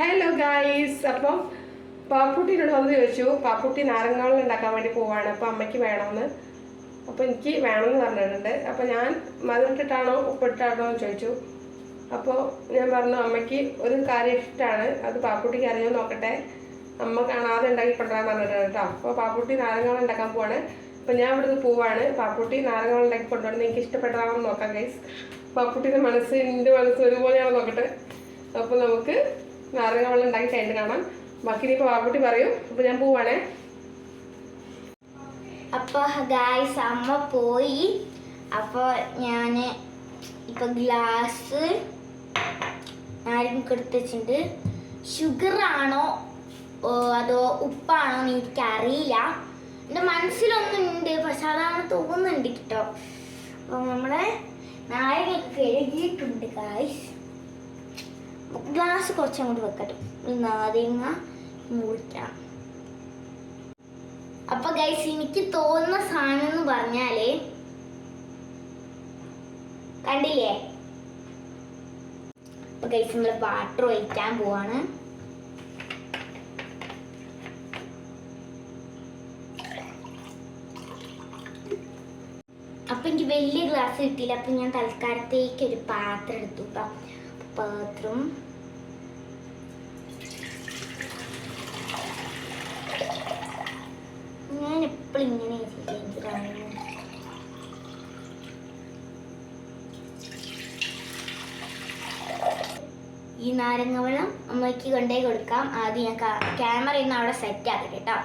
Hello guys അപ്പം പാപ്പുട്ടിനോട് വന്ന് ചോദിച്ചു പാപ്പുട്ടി നാരങ്ങാളിൽ ഉണ്ടാക്കാൻ വേണ്ടി പോവാണ്. അപ്പം അമ്മയ്ക്ക് വേണമെന്ന് അപ്പം എനിക്ക് വേണമെന്ന് പറഞ്ഞിട്ടുണ്ട്. അപ്പം ഞാൻ മധുരട്ടിട്ടാണോ ഉപ്പിട്ടാണോ എന്ന് ചോദിച്ചു. അപ്പോൾ ഞാൻ പറഞ്ഞു അമ്മയ്ക്ക് ഒരു കാര്യം ഇഷ്ടമാണ് അത് പാപ്പുട്ടിക്ക് അറിയാൻ നോക്കട്ടെ. അമ്മ കാണാതെ ഉണ്ടാക്കി കൊണ്ടുവരാൻ പറഞ്ഞിട്ടുണ്ട് കേട്ടോ അപ്പോൾ പാപ്പുട്ടി നാരങ്ങാവെള്ളം ഉണ്ടാക്കാൻ പോവാണ്. അപ്പം ഞാൻ ഇവിടുന്ന് പോവാണ്. പാപ്പുട്ടി നാരങ്ങാവെള്ളം ഉണ്ടാക്കി കൊണ്ടുവരുന്നത് എനിക്ക് ഇഷ്ടപ്പെട്ടതാണെന്ന് നോക്കാം ഗൈസ് പാപ്പുട്ടിയുടെ മനസ്സ് എന്റെ മനസ്സ് ഒരുപോലെയാണ് നോക്കട്ടെ. അപ്പോൾ നമുക്ക് നാരങ്ങ വെള്ളം ഉണ്ടാക്കി കഴിഞ്ഞിട്ട് കാണാം. ബാക്കി ഇനിയിപ്പോൾ വാക്കുട്ടി പറയും. അപ്പോൾ ഞാൻ പോവാണേ. അപ്പൊ ഗായ്സ് അമ്മ പോയി. അപ്പൊ ഞാൻ ഇപ്പൊ ഗ്ലാസ് ആരും കൊടുത്തിട്ടുണ്ട് ആണോ? അതോ ഉപ്പാണോ എന്ന് എനിക്കറിയില്ല എന്റെ മനസ്സിലൊന്നും ഉണ്ട്. പക്ഷെ അതാണ് തോന്നുന്നുണ്ട് കേട്ടോ. അപ്പൊ നമ്മളെ നാരങ്ങ കഴുകിയിട്ടുണ്ട് ഗായ്സ് ഗ്ലാസ് കുറച്ചും കൂടി വെക്കട്ടെ നാരങ്ങ മുറിക്കണം. അപ്പൊ ഗൈസ് എനിക്ക് തോന്നുന്ന സാധനം എന്ന് പറഞ്ഞാൽ കണ്ടില്ലേ? അപ്പൊ ഗൈസ് നമ്മൾ വാട്ടർ ഒഴിക്കാൻ പോവാണ്. അപ്പൊ എനിക്ക് വലിയ ഗ്ലാസ് കിട്ടിയില്ല. അപ്പൊ ഞാൻ തൽക്കാലത്തേക്ക് ഒരു പാത്രം എടുത്തു കേട്ടോ പാത്രം. ഞാൻ എപ്പോഴും ഇങ്ങനെ ചെയ്തിട്ടാണ് ഈ നാരങ്ങ വെള്ളം അമ്മയ്ക്ക് കൊണ്ടേ കൊടുക്കാം. ആദ്യം ഞാൻ ക്യാമറ ഇന്ന് അവിടെ സെറ്റ് ആക്കി കേട്ടോ.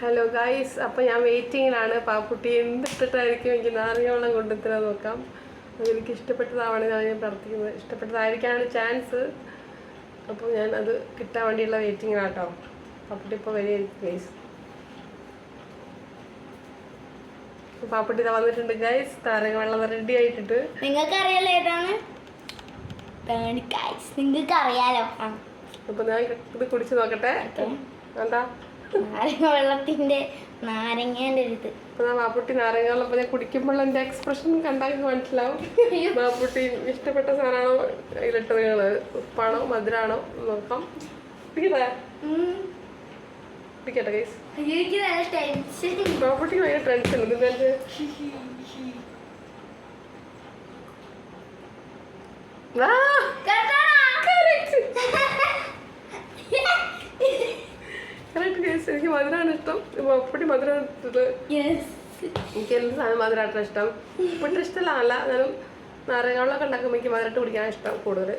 ഹലോ ഗായ്സ് അപ്പോൾ ഞാൻ വെയിറ്റിംഗിലാണ് പാപ്പുട്ടി എന്തിട്ടിട്ടായിരിക്കും എനിക്ക് നാരങ്ങ വെള്ളം കൊണ്ടുത്തരാൻ നോക്കാം. അത് ഇഷ്ടപ്പെട്ടതാവണം ഇഷ്ടപ്പെട്ടതാവണമെന്നാണ് ഞാൻ പ്രാർത്ഥിക്കുന്നത് ഇഷ്ടപ്പെട്ടതായിരിക്കാനാണ് ചാൻസ്. അപ്പോൾ ഞാൻ അത് കിട്ടാൻ വേണ്ടിയുള്ള വെയിറ്റിങ്ങിലാണ് കേട്ടോ പാപ്പട്ടി ഇപ്പോൾ വരിക ഗൈസ് പാപ്പട്ടി ഇതാ വന്നിട്ടുണ്ട് ഗൈസ് താരക വെള്ളം റെഡി ആയിട്ടിട്ട്. നിങ്ങൾക്ക് അറിയാലോ ഏതാണ് നിങ്ങൾക്ക് അറിയാലോ ആ. അപ്പോൾ ഞാൻ ഇത് കുടിച്ച് നോക്കട്ടെ. എന്താ നാരങ്ങ വെള്ളത്തിന്റെ നാരങ്ങേന്റെ ഒരു ഇത് പാപ്പുട്ടി നാരങ്ങ വെള്ളം ഞാൻ കുടിക്കുമ്പോൾ എന്റെ എക്സ്പ്രഷൻ കണ്ടാൽ മനസ്സിലാവും. ബാപ്പുട്ടി ഇഷ്ടപ്പെട്ട സാധനമാണോ നിങ്ങൾ ഉപ്പാണോ മധുരാണോ? നോക്കാം. ഗൈസ് പാപ്പുട്ടിക്ക് ഭയങ്കര ടെൻഷൻ ഇതിന്റെ എനിക്ക് മധുരമാണ് ഇഷ്ടം. അപ്പടി മധുരമാണ് ഇഷ്ടത് എനിക്ക് എന്ത് സാധനം മധുരമായിട്ടാണ് ഇഷ്ടം? ഇപ്പോഴത്തെ ഇഷ്ടമല്ല എന്നാലും നാരങ്ങ വെള്ളമൊക്കെ ഉണ്ടാക്കുമ്പോൾ എനിക്ക് മധുരട്ട് കുടിക്കാൻ ഇഷ്ടം കൂടുതൽ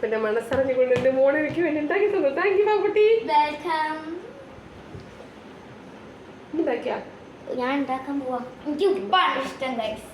പിന്നെ മനസ്സറിഞ്ഞുകൊണ്ട് എന്റെ മോളെ എനിക്ക് വേണ്ടി ഉണ്ടാക്കി തന്നു. താങ്ക് യു വെൽക്കം ഉണ്ടാക്കിയാ? ഞാൻ ഉണ്ടാക്കാൻ പോവാ. എനിക്ക് ഉപ്പാണ് ഇഷ്ടം ഗൈസ്